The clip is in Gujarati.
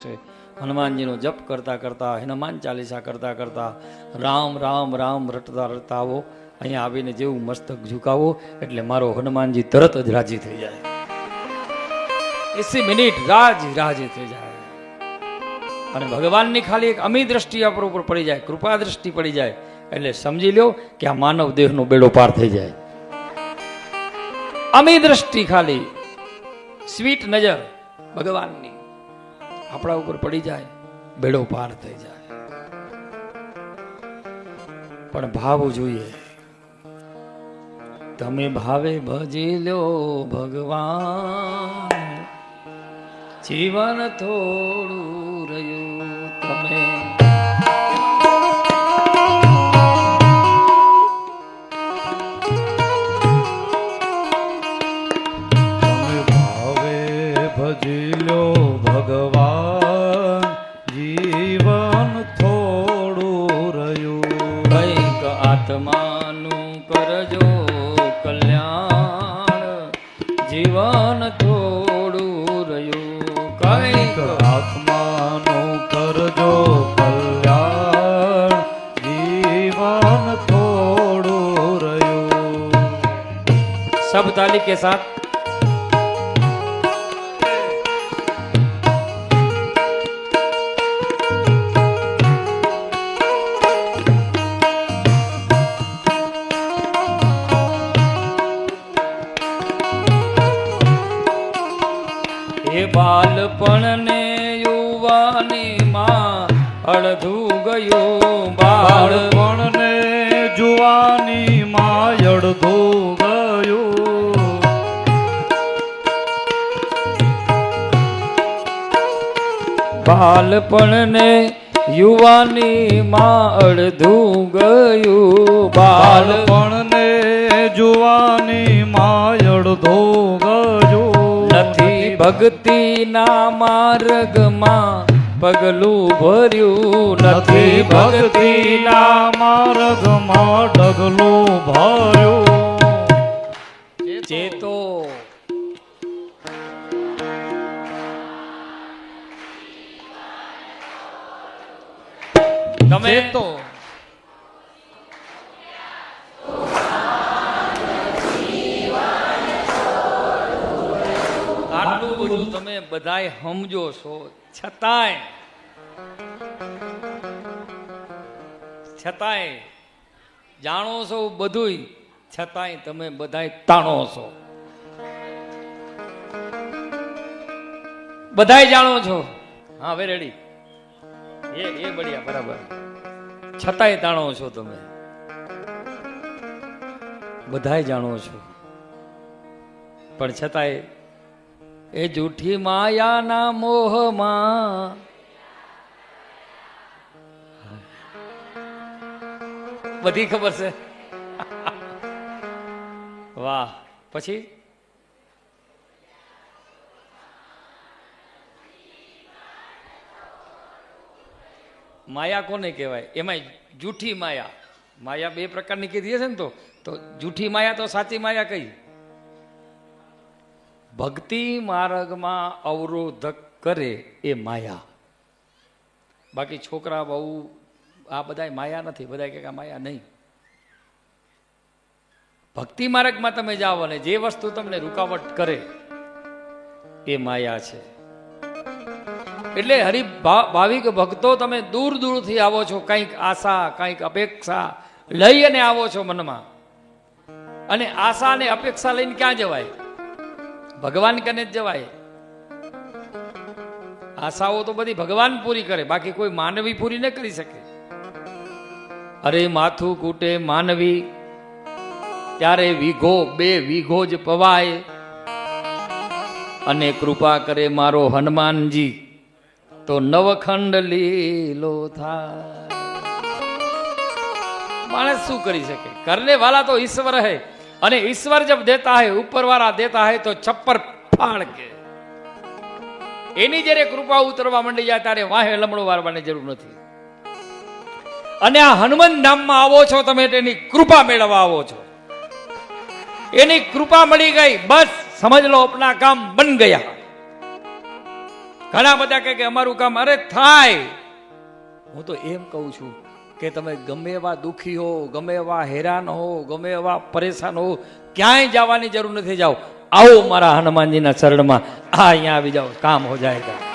છે. હનુમાનજીનો જપ કરતા કરતા, હનુમાન ચાલીસા કરતા કરતા, રામ રામ રામ રટતા રટતા આવો. અહીંયા આવીને જેવું મસ્તક ઝુકાવો, એટલે મારો હનુમાનજી તરત જ રાજી થઈ જાય. એસી મિનિટ રાજ રાજી થઈ જાય. અને ભગવાનની ખાલી એક અમી દ્રષ્ટિ આપણા ઉપર પડી જાય, કૃપા દ્રષ્ટિ પડી જાય. એટલે સમજી લ્યો કે આ માનવ દેહનો બેડો પાર થઈ જાય. અમી દ્રષ્ટિ ખાલી. સ્વીટ નજર ભગવાનની. આપણા ઉપર પડી જાય, બેડો પાર થઈ જાય. પણ ભાવ જોઈએ, તમે ભાવે ભજી લો ભગવાન. જીવન થોડું રહ્યું તમે. ભગવાન જીવન થોડું રહ્યું. કંઈક આત્માનું કરજો કલ્યાણ. જીવન થોડું રહ્યું. કંઈક આત્માનું કરજો કલ્યાણ. જીવન થોડું રહ્યું. સબ તાલી કે સાથ. બાલપણ ને યુવાની માં અડધું ગયું બાળપણ ને જુવાની માં અડધું ગયું. બાલપણ ને યુવાની માં અડધું ગયું બાલ બાળપણને જુવાની માં અડધું નથી ભક્તિ ના માર્ગમાં પગલું ભર્યું નથી. ભક્તિના માર્ગમાં ડગલું ભર્યું. ચેતો તમે ચેતો બધું તમે બધાય સમજો છો. છતાંય છતાંય જાણો છો બધુંય છતાંય તમે બધાય તાણો છો. બધાય જાણો છો? હા હવે રેડી એ એ બઢિયા બરાબર. છતાંય તાણો છો તમે. બધાય જાણો છો. પણ છતાંય એ જૂઠી માયાના મોહમાં. બધી ખબર છે? વાહ, પછી? માયા કોને કહેવાય? એમાં જૂઠી માયા. માયા બે પ્રકારની કીધી છે ને તો? તો જૂઠી માયા તો સાચી માયા કઈ? ભક્તિ માર્ગમાં અવરોધક કરે એ માયા. બાકી છોકરા, બહુ, આ બધાય માયા નથી. બધા કે માયા નહીં. ભક્તિ માર્ગમાં તમે જાઓ અને જે વસ્તુ તમને રૂકાવટ કરે, એ માયા છે. એટલે હરિ ભાવિક ભક્તો તમે દૂર દૂરથી આવો છો, કંઈક આશા, કંઈક અપેક્ષા લઈ અને આવો છો મનમાં. અને આશા અને અપેક્ષા લઈને ક્યાં જવાય? ભગવાન કને જ જવાય. આશાઓ તો બધી ભગવાન પૂરી કરે, બાકી કોઈ માનવી પૂરી ન કરી શકે. અરે માથું કૂટે માનવી, ત્યારે વીઘો, બે વીઘો જ પવાય. અને કૃપા કરે મારો હનુમાનજી, તો નવખંડ લીલો થાય. માણસ શું કરી શકે? કરને વાલા તો ઈશ્વર હૈ. અને ઈશ્વર જબ દેતા હૈ ઉપર વાળા દેતા હૈ, તો છપ્પર ફાડ કે. એની જ્યારે કૃપા ઉતરવા માંડી જાય, ત્યારે વાહે લમણો વારવાની જરૂર નથી. અને આ હનુમાન ધામમાં આવો છો, તમે તેની કૃપા મેળવવા આવો છો. એની કૃપા મળી ગઈ, બસ, સમજ લો, અપના કામ બન ગયા. ઘણા બધા કહે કે અમારું કામ અરે થાય. હું તો એમ કહું છું કે તમે ગમે એવા દુઃખી હો, ગમે એવા હેરાન હો, ગમે એવા પરેશાન હો, ક્યાંય જવાની જરૂર નથી. જાઓ, આવો મારા હનુમાનજીના શરણમાં. આ અહીંયા આવી જાઓ, કામ હો જાયગા.